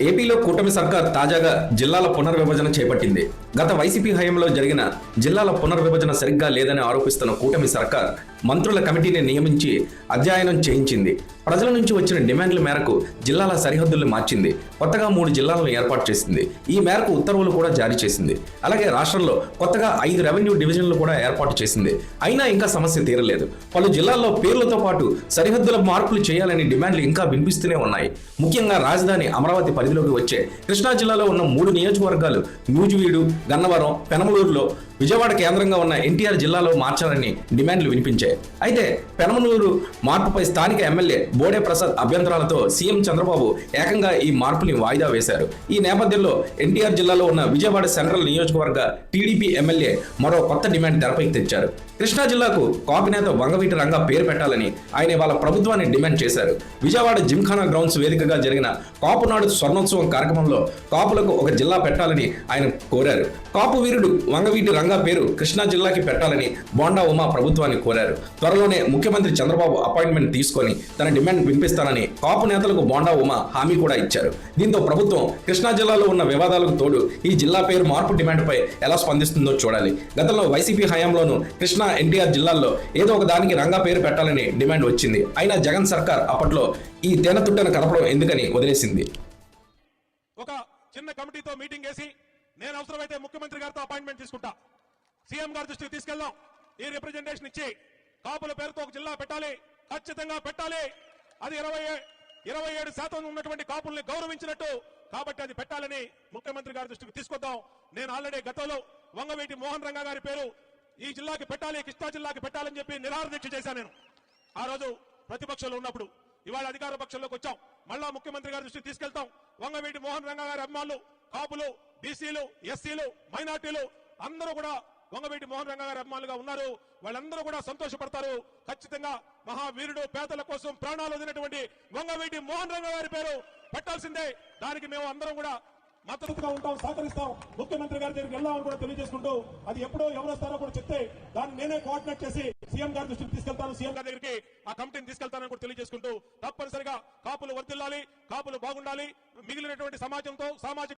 ఏపీలో కూటమి సర్కార్ తాజాగా జిల్లాల పునర్విభజన చేపట్టింది. గత వైసీపీ హయాంలో జరిగిన జిల్లాల పునర్విభజన సరిగ్గా లేదని ఆరోపిస్తున్న కూటమి సర్కార్ మంత్రుల కమిటీని నియమించి అధ్యయనం చేయించింది. ప్రజల నుంచి వచ్చిన డిమాండ్ల మేరకు జిల్లాల సరిహద్దులను మార్చింది. కొత్తగా మూడు జిల్లాలను ఏర్పాటు చేసింది. ఈ మేరకు ఉత్తర్వులు కూడా జారీ చేసింది. అలాగే రాష్ట్రంలో కొత్తగా ఐదు రెవెన్యూ డివిజన్లు కూడా ఏర్పాటు చేసింది. అయినా ఇంకా సమస్య తీరలేదు. పలు జిల్లాల్లో పేర్లతో పాటు సరిహద్దుల మార్పులు చేయాలని డిమాండ్లు ఇంకా వినిపిస్తూనే ఉన్నాయి. ముఖ్యంగా రాజధాని అమరావతి పరిధిలోకి వచ్చే కృష్ణా జిల్లాలో ఉన్న మూడు నియోజకవర్గాలు న్యూజివీడు గన్నవరం పెనమలూరులో విజయవాడ కేంద్రంగా ఉన్న ఎన్టీఆర్ జిల్లాలో మార్చాలని డిమాండ్లు వినిపించాయి. అయితే పెనమనూరు మార్పుపై స్థానిక ఎమ్మెల్యే బోడే ప్రసాద్ అభ్యంతరాలతో సీఎం చంద్రబాబు ఏకంగా ఈ మార్పుని వాయిదా వేశారు. ఈ నేపథ్యంలో ఎన్టీఆర్ జిల్లాలో ఉన్న విజయవాడ సెంట్రల్ నియోజకవర్గ టీడీపీ ఎమ్మెల్యే మరో కొత్త డిమాండ్ తెరపైకి తెచ్చారు. కృష్ణా జిల్లాకు కాపునేత వంగవీటి రంగా పేరు పెట్టాలని ఆయన వాళ్ళ ప్రభుత్వాన్ని డిమాండ్ చేశారు. విజయవాడ జిమ్ఖానా గ్రౌండ్స్ వేదికగా జరిగిన కాపునాడు స్వర్ణోత్సవం కార్యక్రమంలో కాపులకు ఒక జిల్లా పెట్టాలని ఆయన కోరారు. కాపు వీరుడు వంగవీటి రంగ పేరు కృష్ణా జిల్లాకి పెట్టాలని బోండా ఉమా ప్రభుత్వాన్ని కోరారు. త్వరలోనే ముఖ్యమంత్రి చంద్రబాబు అపాయింట్మెంట్ తీసుకొని తన డిమాండ్ వినిపిస్తానని కాపు నేతలకు బోండా ఉమా హామీ కూడా ఇచ్చారు. దీంతో ప్రభుత్వం కృష్ణా జిల్లాలో ఉన్న వివాదాలకు తోడు ఈ జిల్లా పేరు మార్పు డిమాండ్పై ఎలా స్పందిస్తుందో చూడాలి. గతంలో వైసీపీ హయాంలోనూ కృష్ణా ఎన్టీఆర్ జిల్లాల్లో ఏదో ఒక దానికి రంగా పేరు పెట్టాలని డిమాండ్ వచ్చింది. అయినా జగన్ సర్కార్ అప్పట్లో ఈ తేనెతుట్టను కలపడం ఎందుకని వదిలేసింది. ఒక చిన్న కమిటీతో మీటింగ్ వేసి నేను అవసరమైతే ముఖ్యమంత్రి గారితో అపాయింట్మెంట్ తీసుకుంటా. సీఎం గారి దృష్టికి తీసుకెళ్దాం. ఈ రిప్రజెంటేషన్ ఇచ్చి కాపుల పేరుతో ఒక జిల్లా పెట్టాలి. ఖచ్చితంగా పెట్టాలి. అది ఇరవై ఇరవై ఏడు శాతం ఉన్నటువంటి కాపుల్ని గౌరవించినట్టు కాబట్టి అది పెట్టాలని ముఖ్యమంత్రి గారి దృష్టికి తీసుకొద్దాం. నేను ఆల్రెడీ గతంలో వంగవీటి మోహన్ రంగా గారి పేరు ఈ జిల్లాకి పెట్టాలి కృష్ణా జిల్లాకి పెట్టాలని చెప్పి నిరాహార దీక్ష చేశాను నేను. ఆ రోజు ప్రతిపక్షంలో ఉన్నప్పుడు ఇవాళ అధికార పక్షంలోకి వచ్చాం. మళ్ళా ముఖ్యమంత్రి గారి దృష్టికి తీసుకెళ్తాం. వంగవీటి మోహన్ రంగా గారి అభిమానులు కాపులు బీసీలు ఎస్సీలు మైనార్టీలు అందరూ కూడా గొంగవీటి మోహన్ రంగా గారి అభిమానులుగా ఉన్నారు. వాళ్ళందరూ కూడా సంతోషపడతారు. ఖచ్చితంగా మహావీరుడు పేదల కోసం ప్రాణాలు వదిలినటువంటి గొంగవీటి మోహన్ రంగ గారి పేరు పెట్టాల్సిందే. దానికి మేము అందరం కూడా మద్దతుగా ఉంటాం సహకరిస్తాం. ముఖ్యమంత్రి గారి దగ్గరికి వెళ్దామని కూడా తెలియజేసుకుంటూ అది ఎప్పుడో ఎవరు వస్తారో కూడా చెప్తే దాన్ని నేనే కోఆర్డినేట్ చేసి సీఎం గారి దృష్టికి తీసుకెళ్తాను సీఎం గారి దగ్గరికి ఆ కమిటీని తీసుకెళ్తానని కూడా తెలియజేసుకుంటూ తప్పనిసరిగా కాపులు వర్తిల్లాలి కాపులు బాగుండాలి మిగిలినటువంటి సమాజంతో సామాజిక